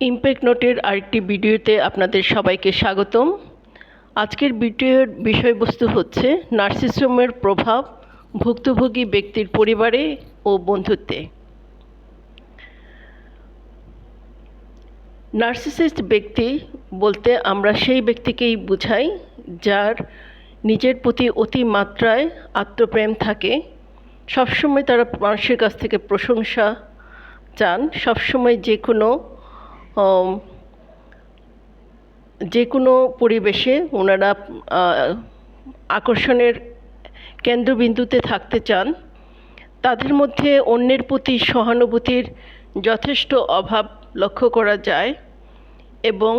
Impact নোটের আরেকটি ভিডিওতে আপনাদের সবাইকে স্বাগতম। আজকের ভিডিওর বিষয়বস্তু হচ্ছে নার্সিসমের প্রভাব, ভুক্তভোগী ব্যক্তির পরিবারে ও বন্ধুত্বে। নার্সিসিস্ট ব্যক্তি বলতে আমরা সেই ব্যক্তিকেই বুঝাই যার নিজের প্রতি অতি মাত্রায় আত্মপ্রেম থাকে, সবসময় তারা মানুষের কাছ থেকে প্রশংসা চান, সবসময় যে কোনো যে কোনো পরিবেশে ওনারা আকর্ষণের কেন্দ্রবিন্দুতে থাকতে চান, তাদের মধ্যে অন্যের প্রতি সহানুভূতির যথেষ্ট অভাব লক্ষ্য করা যায় এবং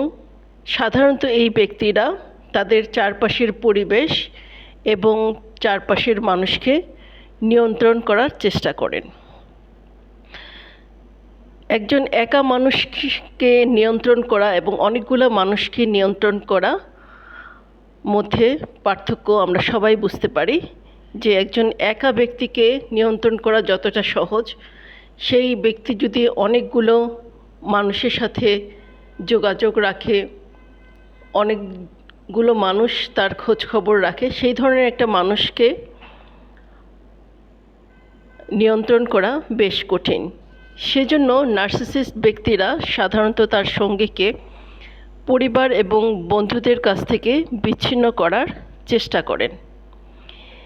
সাধারণত এই ব্যক্তিরা তাদের চারপাশের পরিবেশ এবং চারপাশের মানুষকে নিয়ন্ত্রণ করার চেষ্টা করেন। একজন একা মানুষকে নিয়ন্ত্রণ করা এবং অনেকগুলো মানুষকে নিয়ন্ত্রণ করা মধ্যে পার্থক্য আমরা সবাই বুঝতে পারি যে একজন একা ব্যক্তিকে নিয়ন্ত্রণ করা যতটা সহজ, সেই ব্যক্তি যদি অনেকগুলো মানুষের সাথে যোগাযোগ রাখে, অনেকগুলো মানুষ তার খোঁজ খবর রাখে, সেই ধরনের একটা মানুষকে নিয়ন্ত্রণ করা বেশ কঠিন। সেজন্য নার্সিসিস্ট ব্যক্তিরা সাধারণত তার সঙ্গীকে পরিবার এবং বন্ধুদের কাছ থেকে বিচ্ছিন্ন করার চেষ্টা করেন।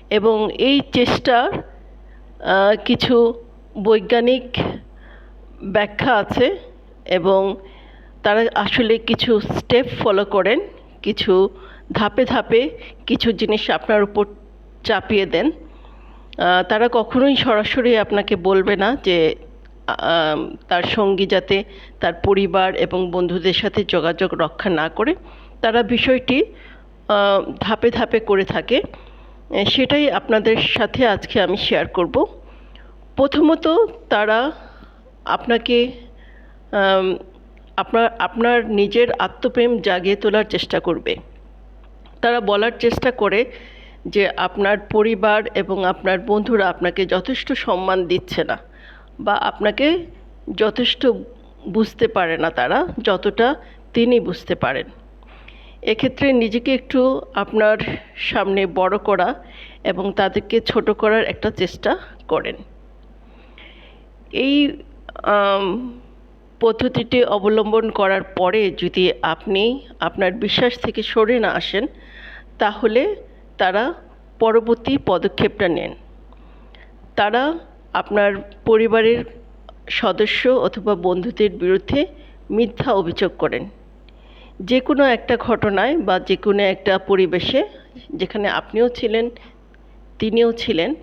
এবং এই চেষ্টার কিছু বৈজ্ঞানিক ব্যাখ্যা আছে এবং তারা আসলে কিছু স্টেপ ফলো করেন, কিছু ধাপে ধাপে কিছু জিনিস আপনার উপর চাপিয়ে দেন। তারা কখনোই সরাসরি আপনাকে বলবে না যে তার সঙ্গী যাতে তার পরিবার এবং বন্ধুদের সাথে যোগাযোগ রক্ষা না করে তারা বিষয়টি ধাপে ধাপে করে থাকে। সেটাই আপনাদের সাথে আজকে আমি শেয়ার করব। প্রথমত তারা আপনাকে আপনার আপনার নিজের আত্মপ্রেম জাগিয়ে তোলার চেষ্টা করবে। তারা বলার চেষ্টা করে যে আপনার পরিবার এবং আপনার বন্ধুরা আপনাকে যথেষ্ট সম্মান দিচ্ছে না। বা আপনাকে যথেষ্ট বুঝতে পারে না তারা, যতটা তিনি বুঝতে পারেন। এক্ষেত্রে নিজেকে একটু আপনার সামনে বড় করা এবং তাদেরকে ছোট করার একটা চেষ্টা করেন। এই পদ্ধতিটি অবলম্বন করার পরে যদি আপনি আপনার বিশ্বাস থেকে সরে না আসেন, তাহলে তারা পরবর্তী পদক্ষেপটা নেন। তারা আপনার পরিবারের সদস্য অথবা বন্ধুদের বিরুদ্ধে মিথ্যা অভিযোগ করেন। যে কোনো একটা ঘটনায় বা যে কোনো একটা পরিবেশে যেখানে আপনিও ছিলেন, তিনিও ছিলেন,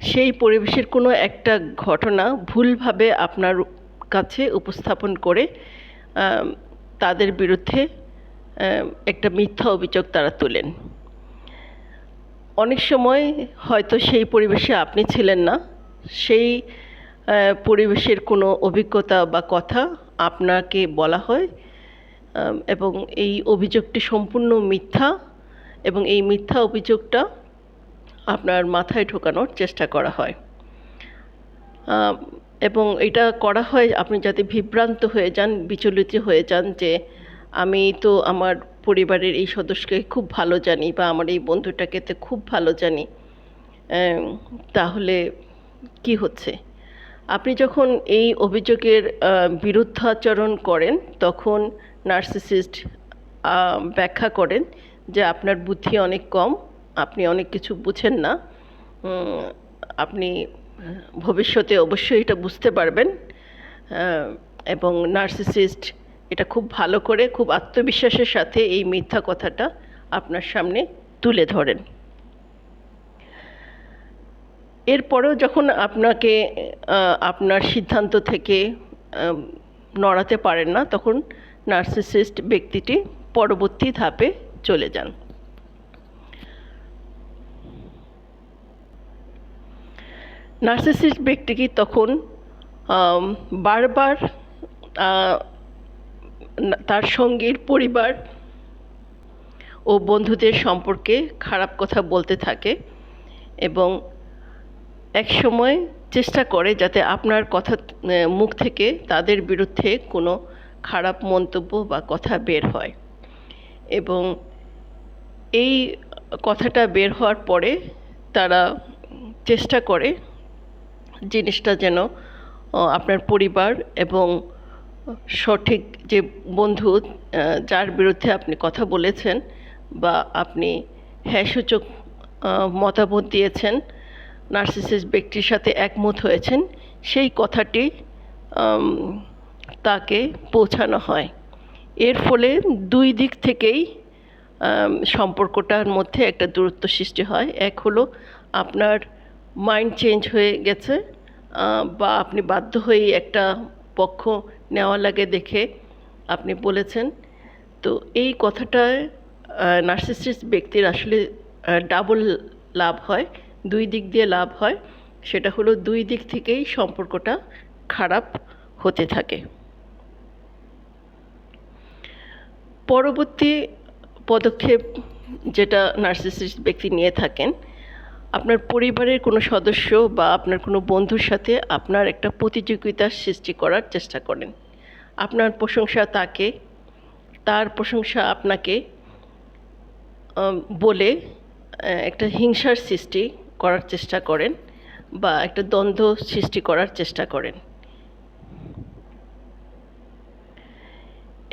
সেই পরিবেশের কোনো একটা ঘটনা ভুলভাবে আপনার কাছে উপস্থাপন করে তাদের বিরুদ্ধে একটা মিথ্যা অভিযোগ তারা তোলেন। অনেক সময় হয়তো সেই পরিবেশে আপনি ছিলেন না সেই পরিবেশের কোনো অভিজ্ঞতা বা কথা আপনাকে বলা হয় এবং এই অভিযোগটি সম্পূর্ণ মিথ্যা, এবং এই মিথ্যা অভিযোগটা আপনার মাথায় ঢোকানোর চেষ্টা করা হয়। এবং এটা করা হয়, আপনি যাতে বিভ্রান্ত হয়ে যান, বিচলিত হয়ে যান যে, আমি তো আমার পরিবারের এই সদস্যকে খুব ভালো জানি বা আমার এই বন্ধুটাকে তো খুব ভালো জানি তাহলে কি হচ্ছে? আপনি যখন এই অভিযোগের বিরুদ্ধাচরণ করেন, তখন নার্সিসিস্ট ব্যাখ্যা করেন যে আপনার বুদ্ধি অনেক কম, আপনি অনেক কিছু বুঝেন না আপনি ভবিষ্যতে অবশ্যই এটা বুঝতে পারবেন এবং নার্সিসিস্ট এটা খুব ভালো করে, খুব আত্মবিশ্বাসের সাথে এই মিথ্যা কথাটা আপনার সামনে তুলে ধরেন। এরপরেও যখন আপনাকে আপনার সিদ্ধান্ত থেকে নড়াতে পারেন না, তখন নার্সিসিস্ট ব্যক্তিটি পরবর্তী ধাপে চলে যান। নার্সিসিস্ট ব্যক্তিকে তখন বারবার তার সঙ্গীর পরিবার ও বন্ধুদের সম্পর্কে খারাপ কথা বলতে থাকে এবং এক সময় চেষ্টা করে যাতে আপনার কথা মুখ থেকে তাদের বিরুদ্ধে কোনো খারাপ মন্তব্য বা কথা বের হয়। এবং এই কথাটা বের হওয়ার পরে তারা চেষ্টা করে জিনিসটা যেন আপনার পরিবার এবং সঠিক যে বন্ধু যার বিরুদ্ধে আপনি কথা বলেছেন বা আপনি হ্যাঁসূচক মতামত দিয়েছেন নার্সিসিস ব্যক্তির সাথে একমত হয়েছেন, সেই কথাটি তাকে পৌঁছানো হয়। এর ফলে দুই দিক থেকেই সম্পর্কটার মধ্যে একটা দূরত্ব সৃষ্টি হয়। এক হলো আপনার মাইন্ড চেঞ্জ হয়ে গেছে বা আপনি বাধ্য হয়ে একটা পক্ষ নেওয়া লাগে দেখে আপনি বলেছেন। তো এই কথাটায় নার্সিসিস্ট ব্যক্তির আসলে ডাবল লাভ হয়। দুই দিক দিয়ে লাভ হয়, সেটা হলো দুই দিক থেকেই সম্পর্কটা খারাপ হতে থাকে। পরবর্তী পদক্ষেপ যেটা নার্সিসিস্ট ব্যক্তি নিয়ে থাকেন, আপনার পরিবারের কোনো সদস্য বা আপনার কোনো বন্ধুর সাথে আপনার একটা প্রতিযোগিতার সৃষ্টি করার চেষ্টা করেন। আপনার প্রশংসা তাকে, তার প্রশংসা আপনাকে বলে একটা হিংসার সৃষ্টি করার চেষ্টা করেন বা একটা দ্বন্দ্ব সৃষ্টি করার চেষ্টা করেন।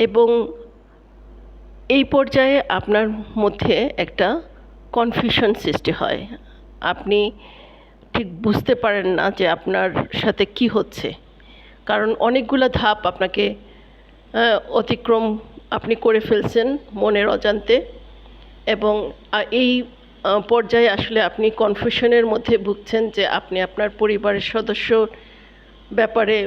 এবং এই পর্যায়ে আপনার মধ্যে একটা কনফিউশন সৃষ্টি হয়। আপনি ঠিক বুঝতে পারেন না যে আপনার সাথে কি হচ্ছে। কারণ অনেকগুলো ধাপ আপনাকে অতিক্রম আপনি করে ফেলছেন মনের অজান্তে এবং এই পর্যায়ে আসলে আপনি কনফিউশনের মধ্যে ভুগছেন যে আপনি আপনার পরিবারের সদস্য ব্যাপারে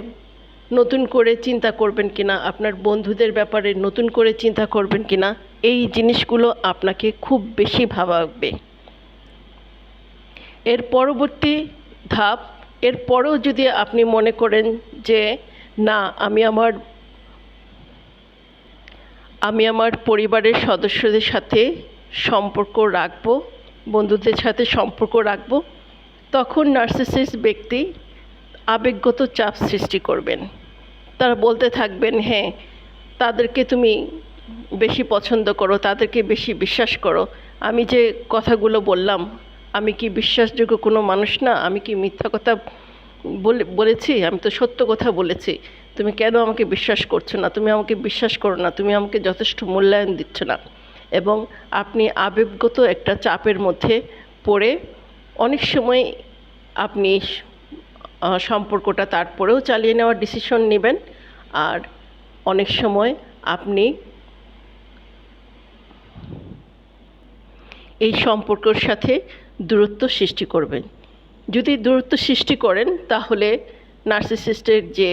নতুন করে চিন্তা করবেন কিনা, আপনার বন্ধুদের ব্যাপারে নতুন করে চিন্তা করবেন কিনা, এই জিনিসগুলো আপনাকে খুব বেশি ভাবাবে। এর পরবর্তী ধাপ এরপরেও যদি আপনি মনে করেন যে না, আমি আমার আমি আমার পরিবারের সদস্যদের সাথে সম্পর্ক রাখব বন্ধুদের সাথে সম্পর্ক রাখব। তখন নার্সিসিস্ট ব্যক্তি আবেগগত চাপ সৃষ্টি করবেন। তারা বলতে থাকবেন হ্যাঁ তাদেরকে তুমি বেশি পছন্দ করো, তাদেরকে বেশি বিশ্বাস করো। আমি যে কথাগুলো বললাম, আমি কি বিশ্বাসযোগ্য কোনো মানুষ না? আমি কি মিথ্যা কথা বলে, বলেছি? আমি তো সত্য কথা বলেছি। তুমি কেন আমাকে বিশ্বাস করছ না? তুমি আমাকে বিশ্বাস করো না? তুমি আমাকে যথেষ্ট মূল্যায়ন দিচ্ছ না। এবং আপনি আবেগগত একটা চাপের মধ্যে পড়ে অনেক সময় আপনি সম্পর্কটা তারপরেও চালিয়ে নেওয়ার ডিসিশন নেবেন। আর অনেক সময় আপনি এই সম্পর্কের সাথে দূরত্ব সৃষ্টি করবেন। যদি দূরত্ব সৃষ্টি করেন, তাহলে নার্সিসিস্টের যে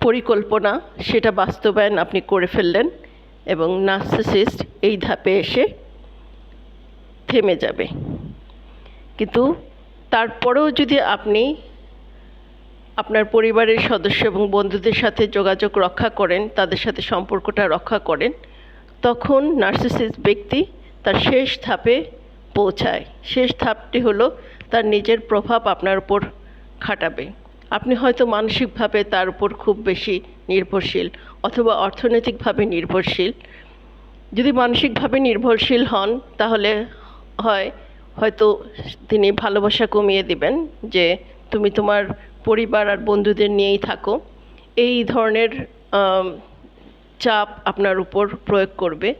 পরিকল্পনা, সেটা বাস্তবায়ন আপনি করে ফেললেন। এবং নার্সিসিস্ট এই ধাপে এসে থেমে যাবে। কিন্তু তারপরেও যদি আপনি আপনার পরিবারের সদস্য এবং বন্ধুদের সাথে যোগাযোগ রক্ষা করেন, তাদের সাথে সম্পর্কটা রক্ষা করেন, তখন নার্সিসিস্ট ব্যক্তি তার শেষ ধাপে পৌঁছায়। শেষ ধাপটি হলো তার নিজের প্রভাব আপনার উপর খাটাবে। আপনি হয়তো মানসিকভাবে তার উপর খুব বেশি নির্ভরশীল অথবা অর্থনৈতিকভাবে নির্ভরশীল। যদি মানসিকভাবে নির্ভরশীল হন, তাহলে হয়, হয়তো তিনি ভালোবাসা কমিয়ে দিবেন যে তুমি তোমার পরিবার আর বন্ধুদের নিয়েই থাকো। এই ধরনের চাপ আপনার উপর প্রয়োগ করবে।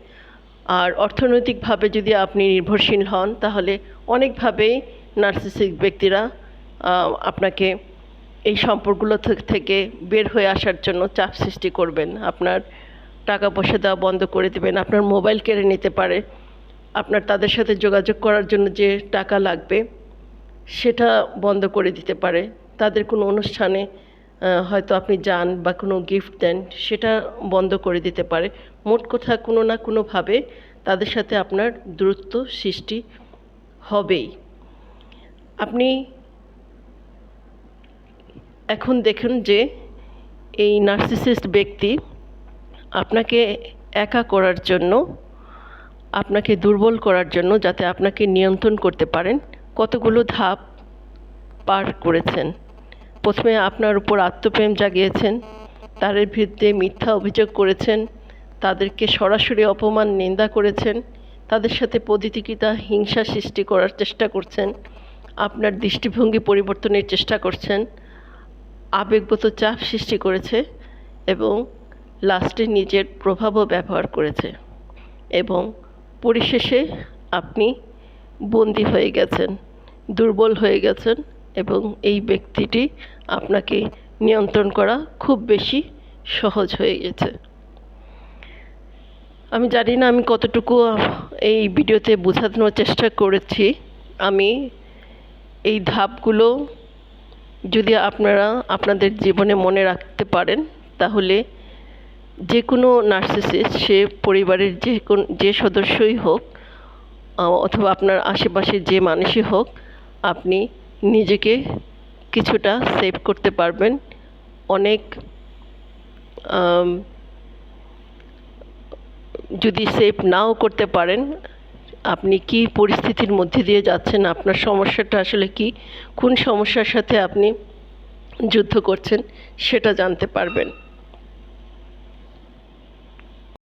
আর অর্থনৈতিকভাবে যদি আপনি নির্ভরশীল হন, তাহলে অনেকভাবেই নার্সিসিক ব্যক্তিরা আপনাকে এই সম্পর্কগুলো থেকে বের হয়ে আসার জন্য চাপ সৃষ্টি করবেন। আপনার টাকা পয়সা দেওয়া বন্ধ করে দেবেন। আপনার মোবাইল কেড়ে নিতে পারে। আপনার তাদের সাথে যোগাযোগ করার জন্য যে টাকা লাগবে, সেটা বন্ধ করে দিতে পারে। তাদের কোনো অনুষ্ঠানে হয়তো আপনি যান বা কোনো গিফট দেন, সেটা বন্ধ করে দিতে পারে। মোট কথা কোনো না কোনোভাবে তাদের সাথে আপনার দূরত্ব সৃষ্টি হবেই। আপনি এখন দেখুন যে এই নার্সিসিস্ট ব্যক্তি আপনাকে একা করার জন্য, আপনাকে দুর্বল করার জন্য যাতে আপনাকে নিয়ন্ত্রণ করতে পারেন, কতগুলো ধাপ পার করেছেন। প্রথমে আপনার উপর আত্মপ্রেম জাগিয়েছেন, তাদের বিরুদ্ধে মিথ্যা অভিযোগ করেছেন, তাদেরকে সরাসরি অপমান, নিন্দা করেছেন, তাদের সাথে প্রতিযোগিতা, হিংসা সৃষ্টি করার চেষ্টা করছেন, আপনার দৃষ্টিভঙ্গি পরিবর্তনের চেষ্টা করছেন আবেগগত চাপ সৃষ্টি করেছে এবং লাস্টে নিজের প্রভাবও ব্যবহার করেছে এবং পরিশেষে আপনি বন্দি হয়ে গেছেন, দুর্বল হয়ে গেছেন এবং এই ব্যক্তিটি আপনাকে নিয়ন্ত্রণ করা খুব বেশি সহজ হয়ে গেছে। আমি জানি না আমি কতটুকু এই ভিডিওতে বোঝানোর চেষ্টা করেছি। আমি এই ধাপগুলো যদি আপনারা আপনাদের জীবনে মনে রাখতে পারেন, তাহলে যে কোনো নার্সিসিস্ট, সে পরিবারের যে কোন যে সদস্যই হোক অথবা আপনার আশেপাশে যে মানুষই হোক, আপনি নিজেকে কিছুটা সেভ করতে পারবেন। অনেক যদি সেভ নাও করতে পারেন আপনি কি পরিস্থিতির মধ্যে দিয়ে যাচ্ছেন? আপনার সমস্যাটা আসলে কি? কোন সমস্যার সাথে আপনি যুদ্ধ করছেন? সেটা জানতে পারবেন।